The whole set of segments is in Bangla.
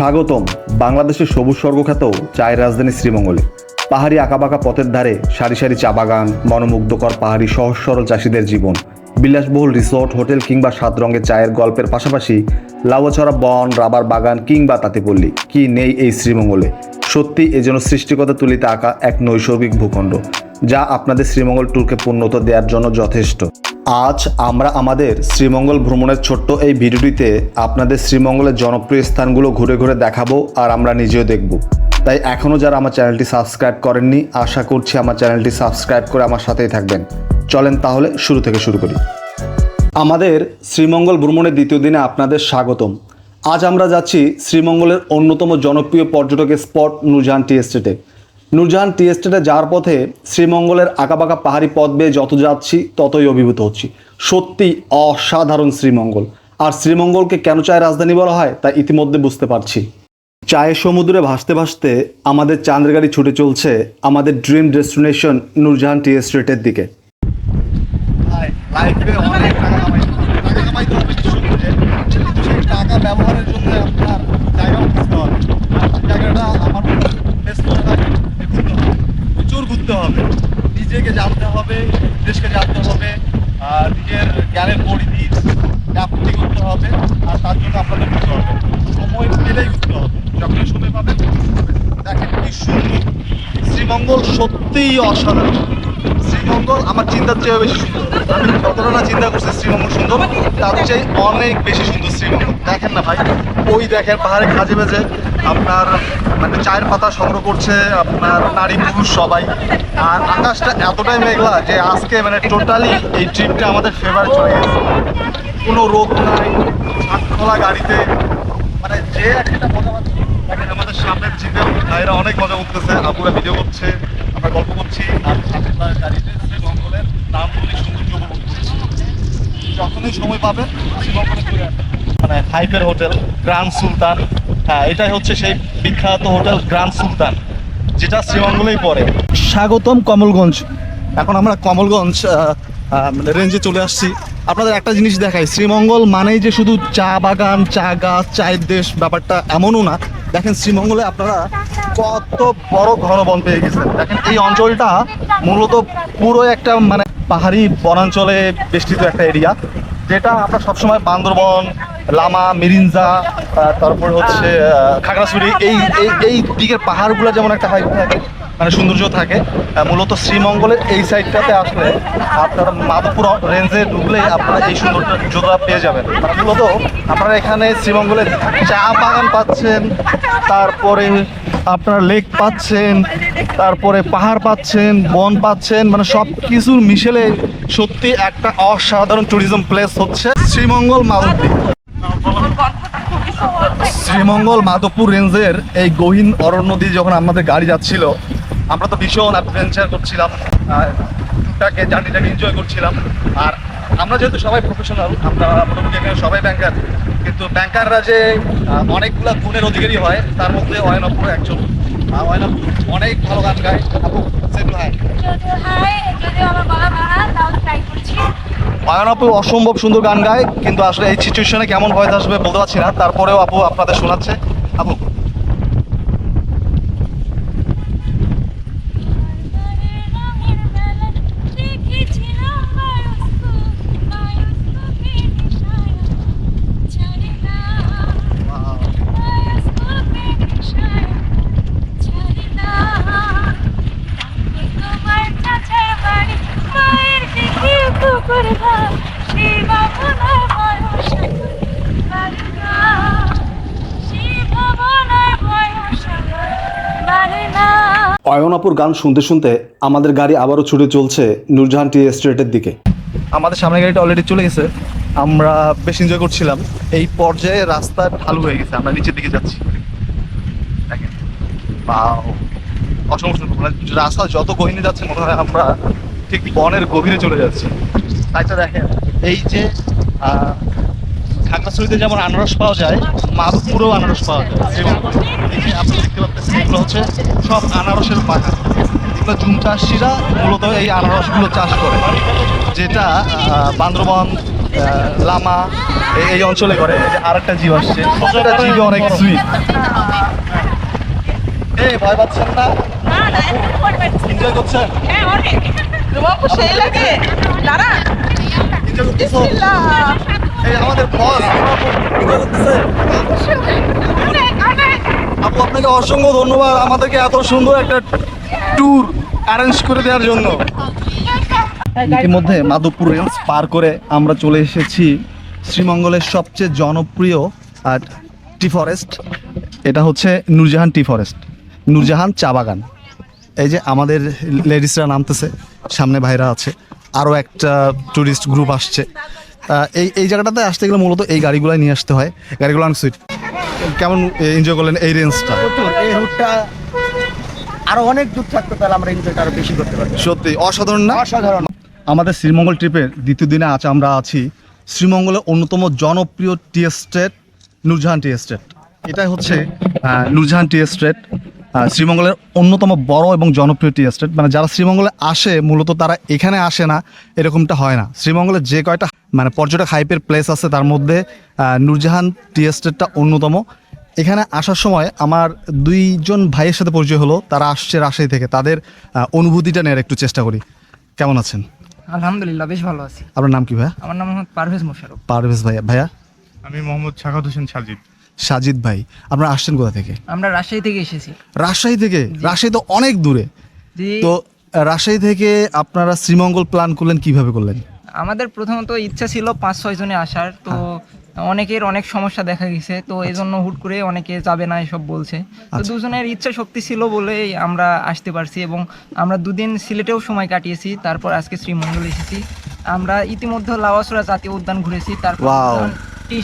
স্বাগতম বাংলাদেশের সবুজ স্বর্গখ্যাত চায়ের রাজধানী শ্রীমঙ্গলে। পাহাড়ি আঁকাবাঁকা পথের ধারে সারি সারি চা বাগান, মনোমুগ্ধকর পাহাড়ি সহজ সরল চাষিদের জীবন, বিলাসবহুল রিসোর্ট, হোটেল কিংবা সাত রঙের চায়ের গল্পের পাশাপাশি লাউছড়া বন, রাবার বাগান কিংবা তাঁতিপল্লী কি নেই এই শ্রীমঙ্গলে? সত্যি এ যেন সৃষ্টিকতা তুলিতে আঁকা এক নৈসর্গিক ভূখণ্ড, যা আপনাদের শ্রীমঙ্গল ট্যুরকে পূর্ণতা দেওয়ার জন্য যথেষ্ট। আজ আমরা আমাদের শ্রীমঙ্গল ভ্রমণের ছোট্ট এই ভিডিওটিতে আপনাদের শ্রীমঙ্গলের জনপ্রিয় স্থানগুলো ঘুরে ঘুরে দেখাবো আর আমরা নিজেও দেখব। তাই এখনও যারা আমার চ্যানেলটি সাবস্ক্রাইব করেননি, আশা করছি আমার চ্যানেলটি সাবস্ক্রাইব করে আমার সাথেই থাকবেন। চলেন তাহলে শুরু থেকে শুরু করি। আমাদের শ্রীমঙ্গল ভ্রমণের দ্বিতীয় দিনে আপনাদের স্বাগতম। আজ আমরা যাচ্ছি শ্রীমঙ্গলের অন্যতম জনপ্রিয় পর্যটকের স্পট নূরজাহান টি এস্টেটে। নূরজাহান টি এস্টেটে যাওয়ার পথে শ্রীমঙ্গলের আঁকাবাঁকা পাহাড়ি পথ বেয়ে যত যাচ্ছি, ততই অভিভূত হচ্ছি। সত্যি অসাধারণ শ্রীমঙ্গল। আর শ্রীমঙ্গলকে কেন চায় রাজধানী বলা হয়, তা ইতিমধ্যে বুঝতে পারছি। চায়ের সমুদ্রে ভাসতে ভাসতে আমাদের চাঁদের গাড়ি ছুটে চলছে আমাদের ড্রিম ডেস্টিনেশন নূরজাহান টি এস্টেটের দিকে। লাইফে অনেক টাকা কামাই টাকা কামাইতে হবে কিছু করে কিন্তু সেই টাকা ব্যবহারের জন্য আপনার জায়গা বুঝতে হবে আর সেই জায়গাটা আমার বেশ ঘুরতে হবে প্রচুর ঘুরতে হবে নিজেকে জানতে হবে, দেশকে জানতে হবে, আর নিজের জ্ঞানের পরিধি ব্যাপ্তি করতে হবে, আর তার জন্য আপনাদের বুঝতে হবে? সময় পেলেই বুঝতে হবে। যখন সময় পাবেন, দেখেন কি সুন্দর। শ্রীমঙ্গল সত্যিই অসাধারণ। শ্রীমঙ্গল আমার চিন্তার চেয়ে বেশি সুন্দর। আমি যতটা না চিন্তা করছি শ্রীমঙ্গল সুন্দর, তার চেয়ে অনেক বেশি সুন্দর শ্রীমঙ্গল। দেখেন না ভাই, ওই দেখেন পাহাড়ে খাজে বেজে আপনার মানে চায়ের পাতা সংগ্রহ করছে আপনার নারী পুরুষ সবাই। আর আকাশটা এতটাই মেঘলা যে আজকে মানে টোটালি এই ট্রিপটা আমাদের ফেভারে চলে গেছে। কোনো রোদ নাই খোলা গাড়িতে মানে যে একটা মজা আমাদের সামনের জিপে ভাইরা অনেক মজা করতেছে আপুরা ভিডিও করছে। আমরা গল্প করছি আর আমরা গাড়িতে শ্রীমঙ্গলের নাম বলে সৌন্দর্য উপভোগ করছি। যখনই সময় পাবেন শ্রীমঙ্গলে চলে মানে হাইফের হোটেল গ্র্যান্ড সুলতান। হ্যাঁ এটাই হচ্ছে সেই বিখ্যাত হোটেল গ্র্যান্ড সুলতান যেটা শ্রীমঙ্গলেই পড়ে। স্বাগতম কমলগঞ্জ। এখন আমরা কমলগঞ্জ মানে রেঞ্জে চলে আসছি। আপনাদের একটা জিনিস দেখাই শ্রীমঙ্গল মানেই যে শুধু চা বাগান চা গাছ চায়ের দেশ ব্যাপারটা এমনও না। দেখেন শ্রীমঙ্গলে আপনারা কত বড় ঘন বন পেয়ে গেছেন। দেখেন এই অঞ্চলটা মূলত পুরো একটা মানে পাহাড়ি বনাঞ্চলে বেষ্টিত একটা এরিয়া যেটা আপনার সবসময় বান্দরবন, লামা, মিরিঞ্জা তারপর হচ্ছে খাগড়াছড়ি, এই এই দিকের পাহাড়গুলো যেমন একটা হাইট থাকে মানে সৌন্দর্য থাকে। মূলত শ্রীমঙ্গলের এই সাইডটাতে আসলে আপনারা মাধবপুর রেঞ্জে ঢুকলে আপনারা এই সৌন্দর্যটা পেয়ে যাবেন। মানে মূলত আপনারা এখানে শ্রীমঙ্গলে চা বাগান পাচ্ছেন, তারপরে আপনারা লেক পাচ্ছেন, তারপরে পাহাড় পাচ্ছেন, বন পাচ্ছেন মানে সব কিছুর মিশেলে সত্যি একটা অসাধারণ ট্যুরিজম প্লেস হচ্ছে শ্রীমঙ্গল মাধবদ্বীপ শ্রীমঙ্গল মাধবপুর রেঞ্জের এই গহীন অরণ্য দিয়ে যখন আমাদের গাড়ি যাচ্ছিল আমরা তো ভীষণ অ্যাডভেঞ্চার করছিলাম টুকটাকে জার্নিটাকে এনজয় করছিলাম। আর আমরা যেহেতু সবাই প্রফেশনাল আমরা মোটামুটি এখানে সবাই ব্যাংকার কিন্তু ব্যাংকাররা যে অনেকগুলা গুণের অধিকারী হয় তার মধ্যে অয়নপুর একজন। অয়নপুর অনেক ভালো গান গায়। আপু say hi. যদিও হাই যদিও আমার গলা ভাঙা তাও ট্রাই করছি। অয়ন আপু অসম্ভব সুন্দর গান গায় কিন্তু আসলে এই সিচুয়েশনে কেমন ভয়েস আসবে বলতে পারছি না। তারপরেও আপু আপনাদের শোনাচ্ছে। আপু দেখেছিলাম বায়স্কো বায়স্কোপের নেশায় ছাড়ি না বায়স্কোপের নেশায় ছাড়ি না আমি তোমার চাচার বাড়ি মায়ের দিকে কুকুর ঘাট সেই ভাবনায় বয়স বাড়ি না সেই ভাবনায় বয়স বাড়ি না অয়নাপুর গান শুনতে শুনতে আমাদের গাড়ি আবারও ছুটে চলছে নূরজাহান টি এস্টেটের দিকে। আমাদের সামনে গাড়িটা অলরেডি চলে গেছে। আমরা বেশ এনজয় করছিলাম। এই পর্যায়ে রাস্তা ঢালু হয়ে গেছে। আমরা নিচের দিকে যাচ্ছি। মানে রাস্তা যত গহিনে যাচ্ছে, মনে হয় আমরা ঠিক বনের গভীরে চলে যাচ্ছি। তাইটা দেখেন এই যে খাগড়াছড়িতে যেমন আনারস পাওয়া যায় মাধবপুরেও আনারস পাওয়া যায়। এবং এই আপনি দেখতে পাচ্ছেন এগুলো হচ্ছে সব আনারসের বাগান। এগুলো জুম চাষিরা মূলত এই আনারসগুলো চাষ করে। যেটা বান্দরবন লামা এই- অঞ্চলে করে। যে আরেকটা জীব আসছে প্রত্যেকটা জীবই অনেক সুইট এই ভয় পাচ্ছেন না? এনজয় করছেন? তোমাকে সেই লাগে। দাঁড়া। আপনাকে অসংখ্য ধন্যবাদ আমাদেরকে এত সুন্দর একটা ট্যুর অ্যারেঞ্জ করে দেওয়ার জন্য। ইতিমধ্যে মাধবপুর রেঞ্জ পার করে আমরা চলে এসেছি শ্রীমঙ্গলের সবচেয়ে জনপ্রিয় আর টি ফরেস্ট এটা হচ্ছে নূরজাহান টি ফরেস্ট নূরজাহান চা বাগান। এই যে আমাদের লেডিসরা নামতেছে, সামনে ভাইরা আছে। আরও একটা ট্যুরিস্ট গ্রুপ আসছে। এই এই জায়গাটাতে আসতে গেলে মূলত এই গাড়িগুলোই নিয়ে আসতে হয় গাড়িগুলো অনেক সুইট কেমন এনজয় করলেন এই রেঞ্জটা এই রুটটা আরও অনেক দূর থাকতো তাহলে আমরা এনজয়টা আরও বেশি করতে পারব। সত্যি অসাধারণ না? অসাধারণ। আমাদের শ্রীমঙ্গল ট্রিপের দ্বিতীয় দিনে আজ আমরা আছি শ্রীমঙ্গলের অন্যতম জনপ্রিয় tea estate Noorjahan tea estate এটাই হচ্ছে নূরজাহান টি এস্টেট শ্রীমঙ্গলের অন্যতম বড় এবং জনপ্রিয় টি এস্টেট। মানে যারা শ্রীমঙ্গলে আসে মূলত তারা এখানে আসে না এরকমটা হয় না। শ্রীমঙ্গলের যে কয়টা মানে পর্যটক হাইপের প্লেস আছে তার মধ্যে নূরজাহান টি এস্টেটটা অন্যতম। এখানে আসার সময় আমার দুইজন ভাইয়ের সাথে পরিচয় হলো তারা আসছে রাজশাহী থেকে। তাদের অনুভূতিটা নেওয়ার একটু চেষ্টা করি। কেমন আছেন? আলহামদুলিল্লাহ বেশ ভালো আছি। আপনার নাম কি ভাইয়া? আমার নাম পারভেজ মোশারফ পারভেজ ভাইয়া ভাইয়া? আমি মোহাম্মদ শাখাত হোসেন সাজিদ। সাজিদ ভাই আপনারা আসছেন কোথা থেকে? আমরা রাজশাহী থেকে এসেছি। রাজশাহী থেকে? রাজশাহী তো অনেক দূরে। তো রাজশাহী থেকে আপনারা শ্রীমঙ্গল প্ল্যান করলেন কীভাবে করলেন? আমাদের প্রথমত ইচ্ছা ছিল পাঁচ ছয় জনে আসার। তো অনেকের অনেক সমস্যা দেখা গেছে। তো এই জন্য হুট করে অনেকে যাবে না এসব বলছে। তো দুজনের ইচ্ছা শক্তি ছিল বলেই আমরা আসতে পারছি এবং আমরা দুদিন সিলেটেও সময় কাটিয়েছি। তারপর আজকে শ্রীমঙ্গল এসেছি। আমরা ইতিমধ্যে লাওয়াসুরা জাতীয় উদ্যান ঘুরেছি। তারপর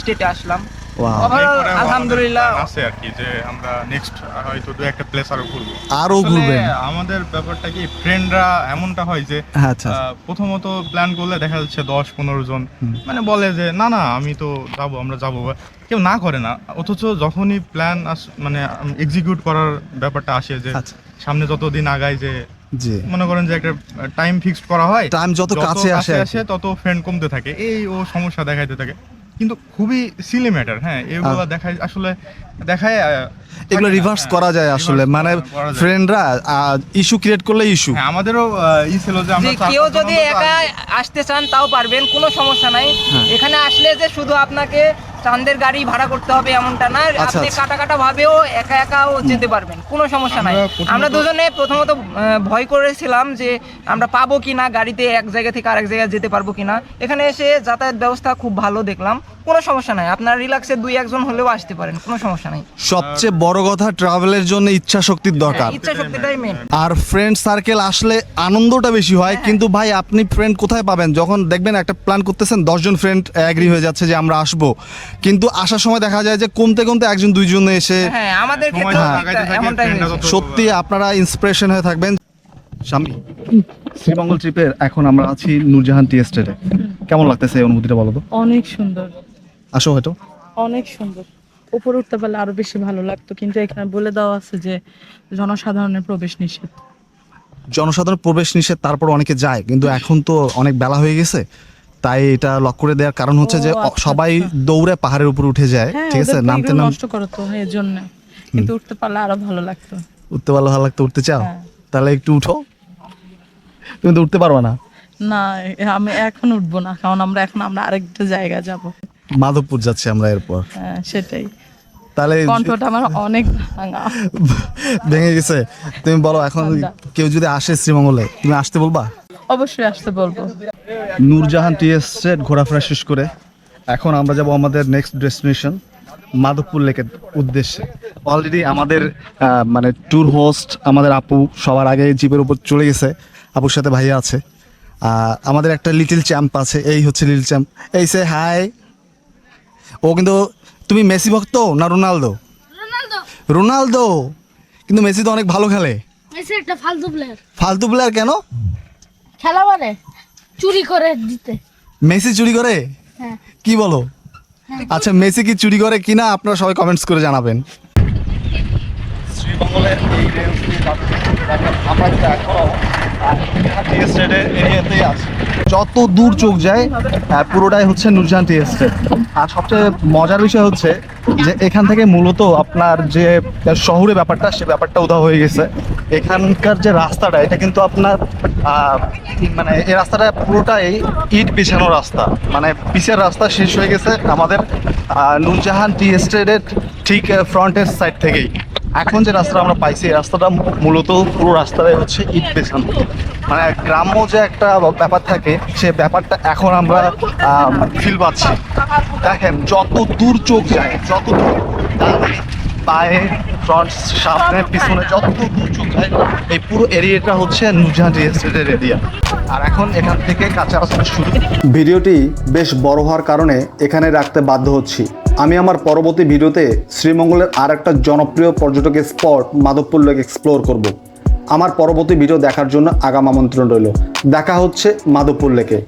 স্টেটে আসলাম। Wow. Overall, এরপরেও আমাদের আলহামদুলিল্লাহ। আছে আর কি যে আমরা নেক্সট হয়তো দু একটা প্লেস আরও ঘুরবো। আরও ঘুরবেন। আমাদের ব্যাপারটা কি ফ্রেন্ডরা এমনটা হয় যে হ্যাঁ, আচ্ছা। প্রথমত প্ল্যান করলে দেখা যাচ্ছে দশ পনেরো জন। মানে বলে যে না না আমি তো যাব আমরা যাব। কেউ না করে না। অথচ যখনই প্ল্যান মানে এক্সিকিউট করার ব্যাপারটা আসে যে আচ্ছা। সামনে যতদিন আগায় যে মনে করেন যে একটা টাইম ফিক্সড করা হয় Time যত কাছে আসে আসে তত ফ্রেন্ড কমতে থাকে। এই ও সমস্যা দেখাইতে থাকে। কিন্তু খুবই সিলি ম্যাটার হ্যাঁ এগুলো দেখায় আসলে দেখায় এগুলো রিভার্স হ্যাঁ, করা যায় আসলে। মানে ফ্রেন্ডরা ইস্যু ক্রিয়েট করলে ইস্যু হ্যাঁ আমাদেরও ই ছিল যে আমরা কেউ যদি একা আসতে চান তাও পারবেন কোনো সমস্যা নাই। হ্যাঁ। এখানে আসলে যে শুধু আপনাকে চান্দের গাড়ি ভাড়া করতে হবে এমনটা না। আচ্ছা, আপনি আচ্ছা। কাটা কাটা ভাবেও একা একাও যেতে পারবেন কোনো সমস্যা নাই। আমরা দুজনে প্রথমত ভয় করেছিলাম যে আমরা পাবো কিনা গাড়িতে এক জায়গা থেকে আরেক জায়গায় যেতে পারব কিনা। এখানে এসে যাতায়াত ব্যবস্থা খুব ভালো দেখলাম। কোনো সমস্যা নাই। আপনার রিল্যাক্সে দুই একজন হলেও আসতে পারেন কোনো সমস্যা নাই। সবচেয়ে বড় কথা ট্রাভেলের জন্য ইচ্ছা শক্তির দরকার। ইচ্ছা শক্তিটাই মেন আর ফ্রেন্ড সার্কেল আসলে আনন্দটা বেশি হয় কিন্তু ভাই আপনি ফ্রেন্ড কোথায় পাবেন? যখন দেখবেন একটা প্ল্যান করতেছেন দশজন ফ্রেন্ড অ্যাগ্রি হয়ে যাচ্ছে যে আমরা আসব। কিন্তু আসার সময় দেখা যায় যে কমতে কমতে একজন দুইজন এসে হ্যাঁ আমাদের ক্ষেত্রে এমনটাই হয়েছে। সত্যি আপনারা ইন্সপিরেশন হয়ে থাকবেন। স্বামী শ্রীমঙ্গল ট্রিপের এখন আমরা আছি নূরজাহান টি এস্টেটে কেমন লাগতেছে এই অনুভূতিটা বলো তো? অনেক সুন্দর। আসো হয়তো। অনেক সুন্দর। উপরে উঠতে পারলে আরও বেশি ভালো লাগতো কিন্তু এখানে বলে দেওয়া আছে যে জনসাধারণের প্রবেশ নিষেধ। জনসাধারণ প্রবেশ নিষেধ তারপর অনেকে যায় কিন্তু এখন তো অনেক বেলা হয়ে গেছে তাই এটা লক করে দেওয়ার কারণ হচ্ছে যে আচ্ছা, সবাই দৌড়ে পাহাড়ের উপর উঠে যায় হ্যাঁ ঠিক আছে? নামতে নাম নষ্ট করো তো এর জন্য। কিন্তু উঠতে পারলে আরও ভালো লাগতো। উঠতে পারলে ভালো লাগতো উঠতে চাও? হ্যাঁ। তাহলে একটু উঠো। তুমি তো উঠতে পারবে না। না আমি এখন উঠবো না কারণ আমরা এখন আমরা আরেকটা জায়গা যাব। মাধবপুর যাচ্ছি আমরা এরপর। হ্যাঁ সেটাই। তাহলে কণ্ঠটা আমার অনেক ভাঙা। ভেঙে গেছে। তুমি বলো এখন কেউ যদি আসে শ্রীমঙ্গলে তুমি আসতে বলবা? অবশ্যই আসতে বলব। নূরজাহান টি এস্টেট ঘোরাফেরা শেষ করে এখন আমরা যাব আমাদের নেক্সট ডেস্টিনেশন মাধবপুর লেকের উদ্দেশ্যে। অলরেডি আমাদের মানে ট্যুর হোস্ট আমাদের আপু সবার আগে জিপের উপর চলে গেছে। আপুর সাথে ভাইয়া আছে। আমাদের একটা লিটিল চ্যাম্প আছে এই হচ্ছে লিটিল চ্যাম্প এই সে হাই ও কিন্তু তুমি মেসি ভক্ত না রোনালদো? রোনালদো। রোনালদো? কিন্তু মেসি তো অনেক ভালো খেলে। মেসি একটা ফালতু প্লেয়ার ফালতু প্লেয়ার কেন? খেলা মানে চুরি করে দিতে। মেসি চুরি করে? হ্যাঁ। কি বলো? আচ্ছা মেসি কি চুরি করে কিনা আপনারা সবাই কমেন্টস করে জানাবেন। শ্রীমঙ্গলের এই রেঞ্জ দিয়ে যাচ্ছে দেখেন আমরা কিন্তু এখনও টি এস্টেটের এরিয়াতেই আছি। যত দূর চোখ যায় পুরোটাই হচ্ছে নুরজাহান টি এস্টেট আর সবচেয়ে মজার বিষয় হচ্ছে যে এখান থেকে মূলত আপনার যে শহরে ব্যাপারটা, সে ব্যাপারটা উধাও হয়ে গেছে। এখানকার যে রাস্তাটা, এটা কিন্তু আপনার মানে এই রাস্তাটা পুরোটাই ইট বিছানো রাস্তা। মানে পিছের রাস্তা শেষ হয়ে গেছে আমাদের নুরজাহান টি এস্টেটের ঠিক ফ্রন্টের সাইড থেকেই। এখন যে রাস্তাটা আমরা পাইছি, এই রাস্তাটা মূলত পুরো রাস্তাটাই হচ্ছে ইট বেছানো মানে গ্রাম্য যে একটা ব্যাপার থাকে, সে ব্যাপারটা এখন আমরা ফিল পাচ্ছি। দেখেন, যত দূর চোখ যায়, যত দূর পায়ে ফ্রন্ট সামনে, পিছনে, যত দূর চোখ যায়, এই পুরো এরিয়াটা হচ্ছে নুরজাহান টি এস্টেটের এরিয়া আর এখন এখান থেকে কাঁচা রাস্তা শুরু। ভিডিওটি বেশ বড় হওয়ার কারণে এখানে রাখতে বাধ্য হচ্ছি। আমি আমার পরবর্তী ভিডিওতে শ্রীমঙ্গলের আর একটা জনপ্রিয় পর্যটক স্পট মাধবপুর লেক এক্সপ্লোর করব। আমার পরবর্তী ভিডিও দেখার জন্য আগাম আমন্ত্রণ রইল। দেখা হচ্ছে মাধবপুর লেকে।